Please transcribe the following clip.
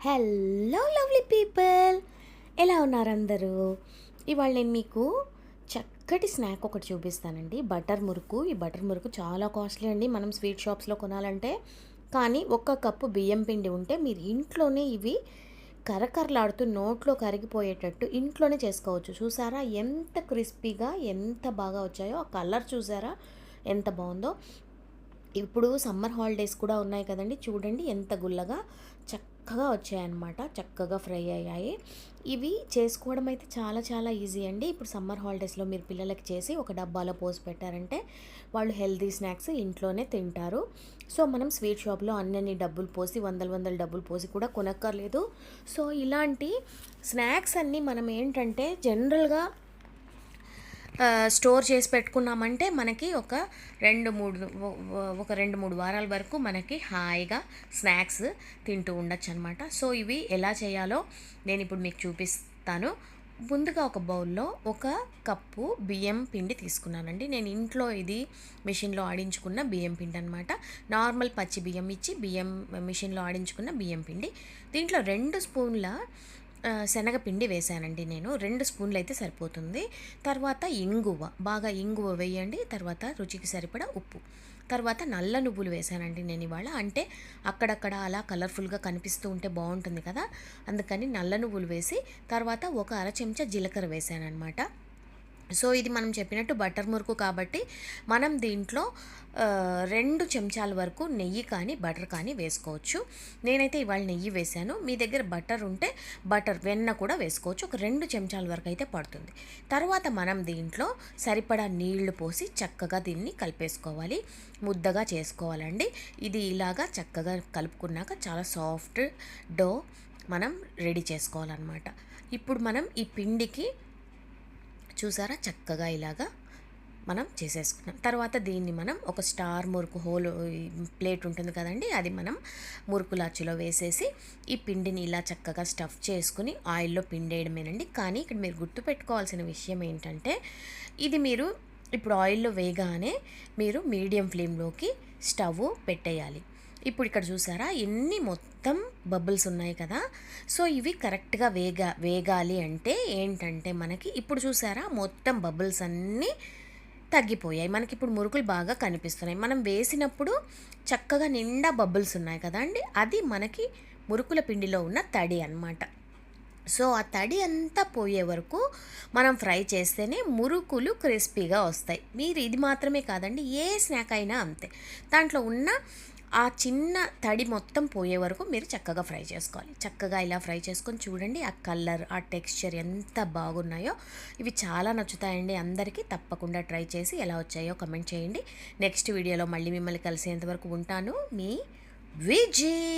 Hello lovely people ఎలా ఉన్నారు అందరూ? ఇవాళ నేను మీకు చక్కటి స్నాక్ ఒకటి చూపిస్తానండి. బటర్ మురుకు. ఈ బటర్ మురుకు చాలా కాస్ట్లీ అండి. మనం స్వీట్ షాప్స్లో కొనాలంటే. కానీ ఒక్క కప్పు బియ్యం పిండి ఉంటే మీరు ఇంట్లోనే ఇవి కరకరలాడుతూ నోట్లో కరిగిపోయేటట్టు ఇంట్లోనే చేసుకోవచ్చు. చూసారా? ఎంత క్రిస్పీగా ఎంత బాగా వచ్చాయో ఆ కలర్ చూసారా? ఎంత బాగుందో. ఇప్పుడు సమ్మర్ హాలిడేస్ కూడా ఉన్నాయి కదండి. చూడండి ఎంత గుల్లగా చక్క చక్కగా వచ్చాయన్నమాట చక్కగా ఫ్రై అయ్యాయి. ఇవి చేసుకోవడం అయితే చాలా చాలా ఈజీ అండి. ఇప్పుడు సమ్మర్ హాలిడేస్లో మీరు పిల్లలకి చేసి ఒక డబ్బాలో పోసి పెట్టారంటే వాళ్ళు హెల్దీ స్నాక్స్ ఇంట్లోనే తింటారు. సో మనం స్వీట్ షాప్లో అన్నన్ని డబ్బులు పోసి వందల వందల డబ్బులు పోసి కూడా కొనక్కర్లేదు. సో ఇలాంటి స్నాక్స్ అన్నీ మనం ఏంటంటే జనరల్గా స్టోర్ చేసి పెట్టుకున్నామంటే మనకి ఒక రెండు మూడు ఒక రెండు మూడు వారాల వరకు మనకి హాయిగా స్నాక్స్ తింటూ ఉండొచ్చు అనమాట సో ఇవి ఎలా చేయాలో నేను ఇప్పుడు మీకు చూపిస్తాను. ముందుగా ఒక బౌల్లో ఒక కప్పు బియ్యం పిండి తీసుకున్నానండి. నేను ఇంట్లో ఇది మిషన్లో ఆడించుకున్న బియ్యం పిండి అనమాట నార్మల్ పచ్చి బియ్యం ఇచ్చి బియ్యం మిషన్లో ఆడించుకున్న బియ్యం పిండి. దీంట్లో రెండు స్పూన్ల శనగపిండి వేసానండి నేను. రెండు స్పూన్లు అయితే సరిపోతుంది. తర్వాత ఇంగువ. బాగా ఇంగువ వేయండి. తర్వాత రుచికి సరిపడా ఉప్పు. తర్వాత నల్ల నువ్వులు వేసానండి నేను ఇవాళ. అంటే అక్కడక్కడ అలా కలర్ఫుల్గా కనిపిస్తూ ఉంటే బాగుంటుంది కదా. అందుకని నల్ల నువ్వులు వేసి తర్వాత ఒక అర చెంచా జీలకర్ర వేశానమాట సో ఇది మనం చెప్పినట్టు బటర్ మురుకు కాబట్టి మనం దీంట్లో రెండు చెంచాల వరకు నెయ్యి కానీ బటర్ కానీ వేసుకోవచ్చు. నేనైతే ఇవాళ నెయ్యి వేశాను. మీ దగ్గర బటర్ ఉంటే బటర్ వెన్న కూడా వేసుకోవచ్చు. ఒక రెండు చెంచాల వరకు అయితే పడుతుంది. తర్వాత మనం దీంట్లో సరిపడా నీళ్ళు పోసి చక్కగా దీన్ని కలిపేసుకోవాలి. ముద్దగా చేసుకోవాలండి. ఇది ఇలాగా చక్కగా కలుపుకున్నాక చాలా సాఫ్ట్ డో మనం రెడీ చేసుకోవాలన్నమాట. ఇప్పుడు మనం ఈ పిండికి చూసారా? చక్కగా ఇలాగా మనం చేసేసుకున్నాం. తర్వాత దీన్ని మనం ఒక స్టార్ మురుకు హోల్ ప్లేట్ ఉంటుంది కదండి అది మనం మురుకులాచులో వేసేసి ఈ పిండిని ఇలా చక్కగా స్టఫ్ చేసుకుని ఆయిల్లో పిండేయడమేనండి. కానీ ఇక్కడ మీరు గుర్తుపెట్టుకోవాల్సిన విషయం ఏంటంటే ఇది మీరు ఇప్పుడు ఆయిల్లో వేయగానే మీరు మీడియం ఫ్లేమ్లోకి స్టవ్ పెట్టేయాలి. ఇప్పుడు ఇక్కడ చూసారా? ఎన్ని మొత్తం బబుల్స్ ఉన్నాయి కదా? సో ఇవి కరెక్ట్గా వేగా వేగాలి అంటే ఏంటంటే మనకి ఇప్పుడు చూసారా? మొత్తం బబుల్స్ అన్నీ తగ్గిపోయాయి. మనకి ఇప్పుడు మురుకులు బాగా కనిపిస్తున్నాయి. మనం వేసినప్పుడు చక్కగా నిండా బబుల్స్ ఉన్నాయి కదా అండి? అది మనకి మురుకుల పిండిలో ఉన్న తడి అనమాట సో ఆ తడి అంతా పోయే వరకు మనం ఫ్రై చేస్తేనే మురుకులు క్రిస్పీగా వస్తాయి. మీరు ఇది మాత్రమే కాదండి ఏ స్నాక్ అయినా అంతే. దాంట్లో ఉన్న ఆ చిన్న తడి మొత్తం పోయే వరకు మీరు చక్కగా ఫ్రై చేసుకోవాలి. చక్కగా ఇలా ఫ్రై చేసుకొని చూడండి ఆ కలర్ ఆ టెక్స్చర్ ఎంత బాగున్నాయో. ఇవి చాలా నచ్చుతాయండి. అందరికీ తప్పకుండా ట్రై చేసి ఎలా వచ్చాయో కమెంట్ చేయండి. నెక్స్ట్ వీడియోలో మళ్ళీ మిమ్మల్ని కలిసేంత వరకు ఉంటాను. మీ విజయ్